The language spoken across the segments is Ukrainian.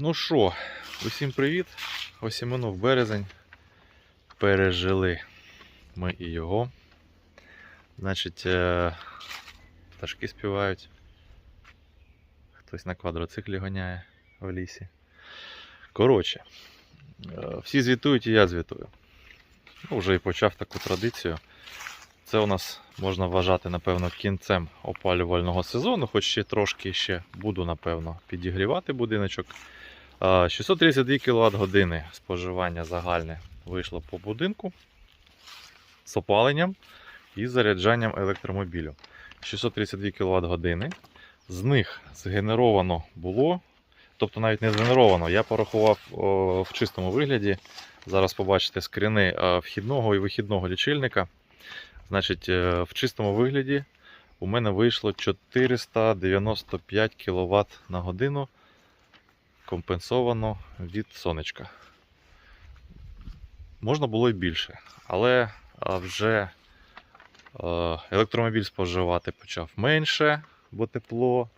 Ну що, усім привіт. Ось і минув березень. Пережили ми і його. Значить, е, пташки співають. Хтось на квадроциклі гоняє в лісі. Коротше, е, всі звітують і я звітую. Ну, вже і почав таку традицію. Це у нас можна вважати, напевно, кінцем опалювального сезону, хоч ще трошки ще буду, напевно, підігрівати будиночок. А, 632 кВт години споживання загальне вийшло по будинку з опаленням і заряджанням електромобілю. 632 кВт години. З них згенеровано було, тобто навіть не згенеровано, я порахував в чистому вигляді. Зараз побачите скріни е, вхідного і вихідного лічильника. Значить, е, в чистому вигляді у мене вийшло 495 кВт на годину компенсовано від сонечка. Можна було і більше, але вже електромобіль споживати почав менше, бо тепло,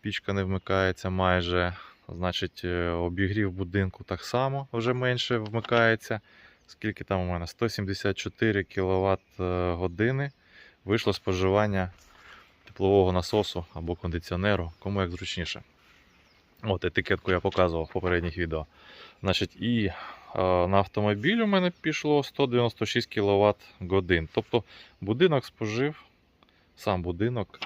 пічка не вмикається майже. Значить, е, обігрів будинку так само вже менше вмикається. Скільки там у мене? 174 кВт години вийшло споживання теплового насосу або кондиціонеру, кому як зручніше. От етикетку я показував в попередніх відео. Значить, і е, на автомобіль у мене пішло 196 кВт годин. Тобто будинок спожив, сам будинок,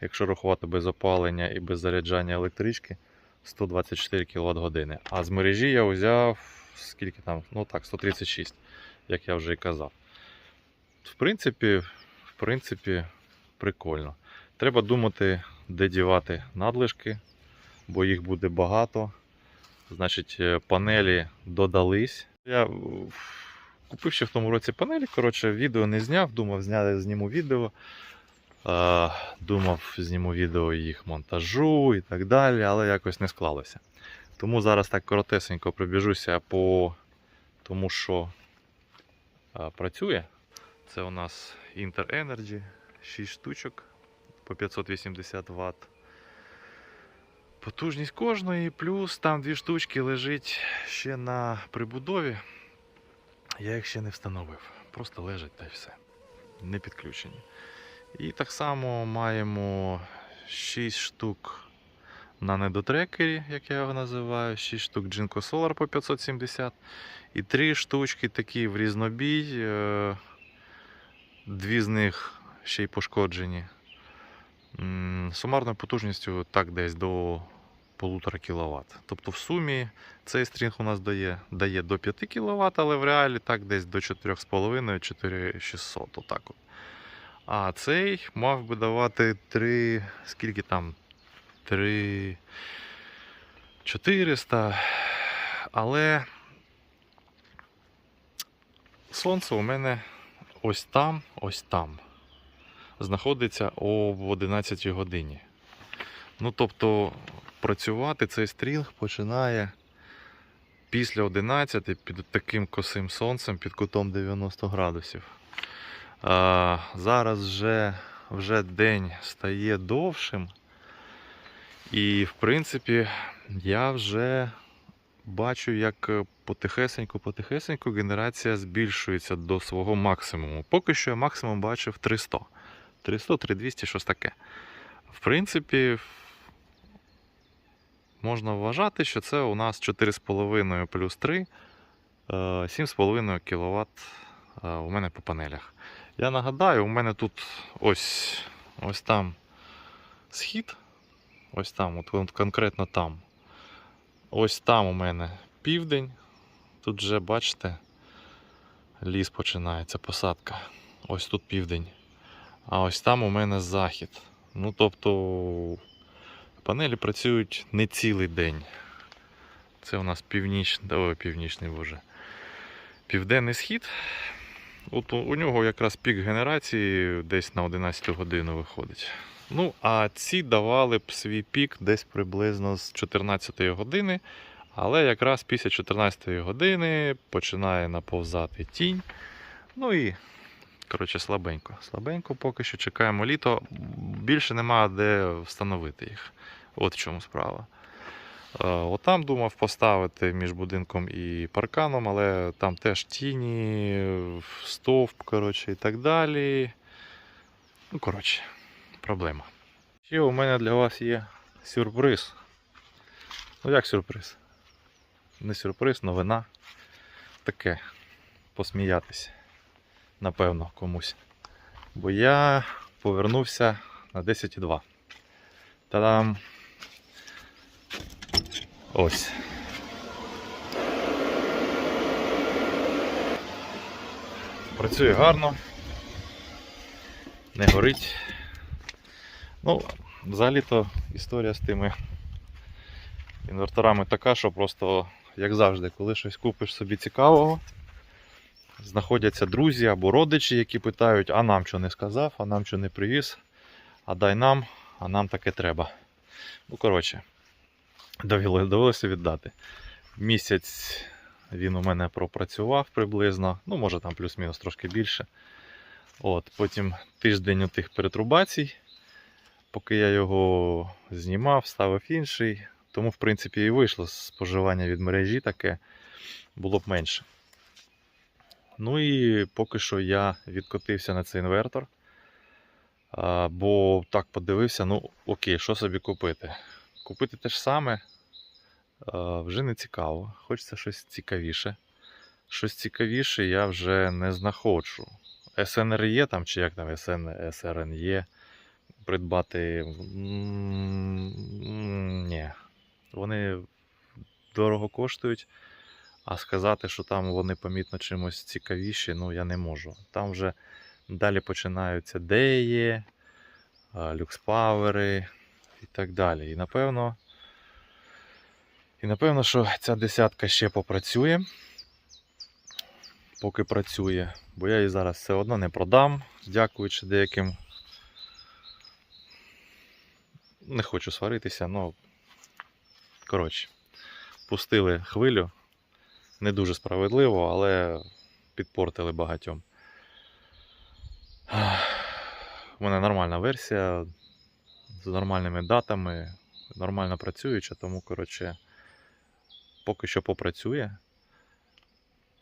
якщо рахувати без опалення і без заряджання електрички, 124 кВт години. А з мережі я взяв скільки там, ну так, 136, як я вже і казав. В принципі, в принципі, прикольно. Треба думати, де дівати надлишки, бо їх буде багато. Значить, е, панелі додались. Я е, купив ще в тому році панелі. Коротше, відео не зняв, думав, зняти, зніму відео. Е, Думав, зніму відео їх монтажу і так далі, але якось не склалося. Тому зараз так коротесенько пробіжуся по тому, що працює. Це у нас Inter Energy 6 штучок по 580 Вт. Потужність кожної, плюс там дві штучки лежить ще на прибудові. Я їх ще не встановив. Просто лежать та й все. Не підключені. І так само маємо 6 штук на недотрекері, як я його називаю, 6 штук Jinko Solar по 570 і 3 штучки такі в різнобій. е, Дві з них ще й пошкоджені. Сумарною потужністю так десь до 1,5 кВт. Тобто в сумі цей стрінг у нас дає, дає до 5 кВт, але в реалі так десь до 4,5-4600. Отак от. А цей мав би давати 3, скільки там 3 400. Але сонце у мене ось там, ось там. Знаходиться об 11 годині. Ну, тобто, працювати цей стрінг починає після 11 під таким косим сонцем під кутом 90 градусів. А, зараз вже, вже день стає довшим. І, в принципі, я вже бачу, як потихесеньку-потихесеньку генерація збільшується до свого максимуму. Поки що я максимум бачив 300. 300, 3200, щось таке. В принципі, можна вважати, що це у нас 4,5 плюс 3, е, 7,5 кВт у мене по панелях. Я нагадаю, у мене тут ось, ось там схід. Ось там, от конкретно там. Ось там у мене південь. Тут вже, бачите, ліс починається, посадка. Ось тут південь. А ось там у мене захід. Ну, тобто, панелі працюють не цілий день. Це у нас північний, ой, північний боже. Південний схід. От у, у нього якраз пік генерації десь на 11 годину виходить. Ну, а ці давали б свій пік десь приблизно з 14 години. Але якраз після 14 години починає наповзати тінь. Ну і, коротше, слабенько. Слабенько поки що чекаємо літо. Більше нема де встановити їх. От в чому справа. Е, Отам думав поставити між будинком і парканом, але там теж тіні, стовп, коротше, і так далі. Ну, коротше, проблема. Ще у мене для вас є сюрприз. Ну, як сюрприз? Не сюрприз, новина. Таке посміятися, напевно, комусь. Бо я повернувся на 10,2. Та-дам! Ось. Працює гарно. Не горить. Ну, взагалі-то історія з тими інверторами така, що просто, як завжди, коли щось купиш собі цікавого, знаходяться друзі або родичі, які питають, а нам що не сказав, а нам що не привіз, а дай нам, а нам таке треба. Ну, коротше, довелося віддати. Місяць він у мене пропрацював приблизно, ну, може там плюс-мінус трошки більше. От, потім тиждень у тих перетрубацій, поки я його знімав, ставив інший. Тому, в принципі, і вийшло споживання від мережі таке було б менше. Ну і поки що я відкотився на цей інвертор. Бо так подивився, ну окей, що собі купити? Купити те ж саме вже не цікаво. Хочеться щось цікавіше. Щось цікавіше я вже не знаходжу. СНРЄ там, чи як там СН, СРНЄ придбати. Ні. Вони дорого коштують. А сказати, що там вони помітно чимось цікавіші, ну я не можу. Там вже далі починаються деї, люкспавери і так далі. І напевно, і напевно, що ця десятка ще попрацює, поки працює, бо я її зараз все одно не продам, дякуючи деяким. Не хочу сваритися, ну коротше, пустили хвилю не дуже справедливо, але підпортили багатьом. У мене нормальна версія з нормальними датами, нормально працююча, тому, коротше, поки що попрацює.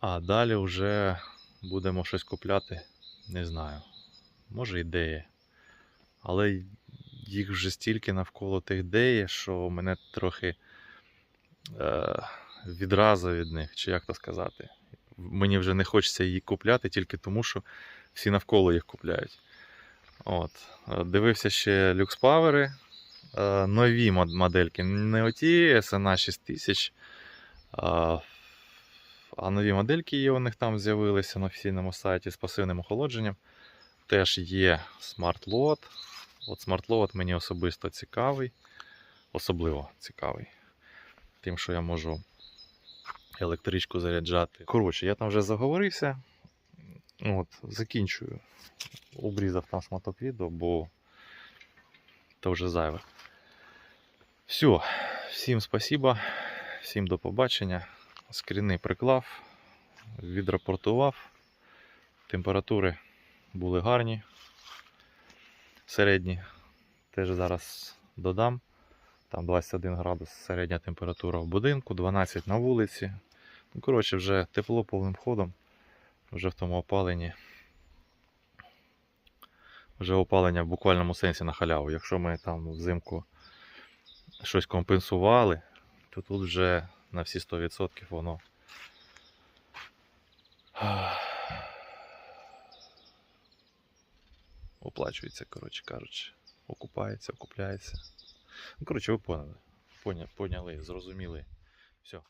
А далі вже будемо щось купляти, не знаю. Може ідеї. Але їх вже стільки навколо тих деї, що мене трохи. Е- відразу від них, чи як то сказати. Мені вже не хочеться її купляти тільки тому, що всі навколо їх купляють. От. Дивився ще люкспавери. Нові модельки. Не оті SNA 6000. А, а нові модельки є у них там з'явилися на офіційному сайті з пасивним охолодженням. Теж є Smart Load. От Smart Load мені особисто цікавий. Особливо цікавий. Тим, що я можу електричку заряджати. Коротше, я там вже заговорився. От, закінчую. Обрізав там шматок відео, бо це вже зайве. Все, всім спасибо, всім до побачення. Скріни приклав, відрапортував. Температури були гарні. Середні. Теж зараз додам. Там 21 градус середня температура в будинку, 12 на вулиці. Ну, коротше, вже тепло повним ходом. Вже в тому опаленні. Вже опалення в буквальному сенсі на халяву. Якщо ми там взимку щось компенсували, то тут вже на всі 100% воно. Оплачується, коротше кажучи. Окупається, окупляється. Ну, коротше, ви поняли. Поняли, зрозуміли. Все.